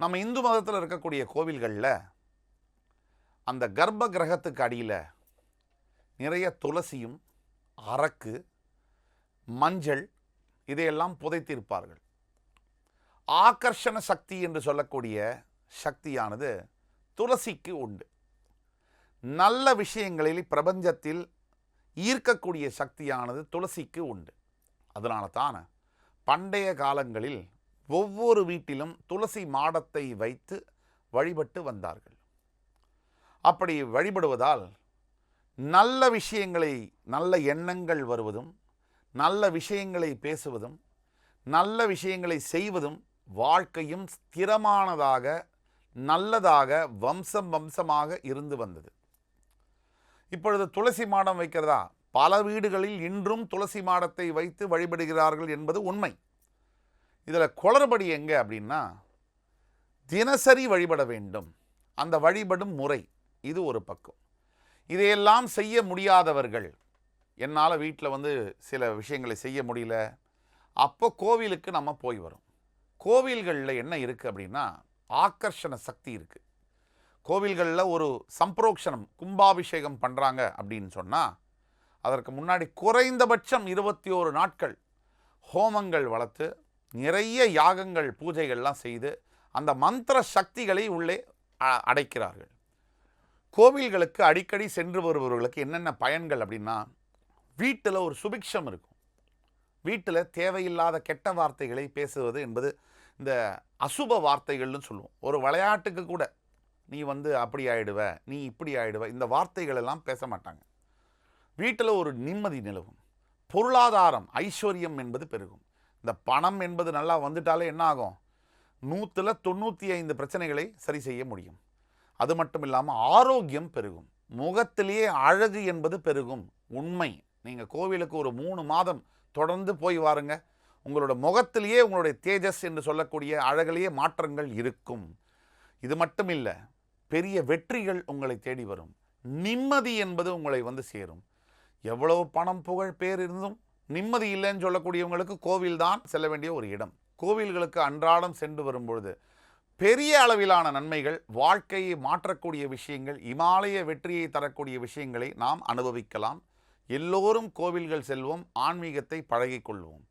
நம்ம இந்து மதத்தில் இருக்கக்கூடிய கோவில்களில் அந்த கர்ப்ப கிரகத்துக்கு அடியில் நிறைய துளசியும் அரக்கு மஞ்சள் இதையெல்லாம் புதைத்திருப்பார்கள். ஆகர்ஷண சக்தி என்று சொல்லக்கூடிய சக்தியானது துளசிக்கு உண்டு. நல்ல விஷயங்களில் பிரபஞ்சத்தில் ஈர்க்கக்கூடிய சக்தியானது துளசிக்கு உண்டு. அதனால தான் பண்டைய காலங்களில் ஒவ்வொரு வீட்டிலும் துளசி மாடத்தை வைத்து வழிபட்டு வந்தார்கள். அப்படி வழிபடுவதால் நல்ல விஷயங்களை நல்ல எண்ணங்கள் வருவதும் நல்ல விஷயங்களை பேசுவதும் நல்ல விஷயங்களை செய்வதும் வாழ்க்கையும் ஸ்திரமானதாக நல்லதாக வம்சம் வம்சமாக இருந்து வந்தது. இப்பொழுது துளசி மாடம் வைக்கிறதா? பல வீடுகளில் இன்றும் துளசி மாடத்தை வைத்து வழிபடுகிறார்கள் என்பது உண்மை. இதில் குளறுபடி எங்கே அப்படின்னா தினசரி வழிபட வேண்டும். அந்த வழிபடும் முறை இது ஒரு பக்கம். இதையெல்லாம் செய்ய முடியாதவர்கள் என்னால் வீட்டில் வந்து சில விஷயங்களை செய்ய முடியல. அப்போ கோவிலுக்கு நம்ம போய் வரோம். கோவில்களில் என்ன இருக்குது அப்படின்னா ஆக்கர்ஷண சக்தி இருக்குது. கோவில்களில் ஒரு சம்ப்ரோக்ஷனம் கும்பாபிஷேகம் பண்ணுறாங்க அப்படின்னு சொன்னால் அதற்கு முன்னாடி குறைந்தபட்சம் இருபத்தி ஓரு நாட்கள் ஹோமங்கள் வளர்த்து நிறைய யாகங்கள் பூஜைகள்லாம் செய்து அந்த மந்திர சக்திகளை உள்ளே அ- அடைக்கிறார்கள். கோவில்களுக்கு அடிக்கடி சென்று வருபவர்களுக்கு என்னென்ன பயன்கள் அப்படின்னா வீட்டில் ஒரு சுபிக்ஷம் இருக்கும். வீட்டில் தேவையில்லாத கெட்ட வார்த்தைகளை பேசுவது என்பது இந்த அசுப வார்த்தைகள்னு சொல்லுவோம். ஒரு விளையாட்டுக்கு கூட நீ வந்து அப்படி ஆயிடுவ நீ இப்படி ஆயிடுவ இந்த வார்த்தைகள் எல்லாம் பேச மாட்டாங்க. வீட்டில் ஒரு நிம்மதி நிலவும். பொருளாதாரம் ஐஸ்வர்யம் என்பது பெருகும். இந்த பணம் என்பது நல்லா வந்துட்டாலே என்ன ஆகும்? நூற்றில் தொண்ணூற்றி ஐந்து பிரச்சனைகளை சரி செய்ய முடியும். அது மட்டும் இல்லாமல் ஆரோக்கியம் பெருகும். முகத்திலேயே அழகு என்பது பெருகும். உண்மை. நீங்கள் கோவிலுக்கு ஒரு மூணு மாதம் தொடர்ந்து போய் வாருங்க. உங்களோட முகத்திலேயே உங்களுடைய தேஜஸ் என்று சொல்லக்கூடிய அழகிலேயே மாற்றங்கள் இருக்கும். இது மட்டும் இல்லை பெரிய வெற்றிகள் உங்களை தேடி வரும். நிம்மதி என்பது உங்களை வந்து சேரும். எவ்வளவு பணம் புகழ் பேர் இருந்தும் நிம்மதி இல்லைன்னு சொல்லக்கூடியவங்களுக்கு கோவில் தான் செல்ல வேண்டிய ஒரு இடம். கோவில்களுக்கு அன்றாடம் சென்று வரும்பொழுது பெரிய அளவிலான நன்மைகள் வாழ்க்கையை மாற்றக்கூடிய விஷயங்கள் இமாலய வெற்றியை தரக்கூடிய விஷயங்களை நாம் அனுபவிக்கலாம். எல்லோரும் கோவில்கள் செல்வோம் ஆன்மீகத்தை பழகிக்கொள்வோம்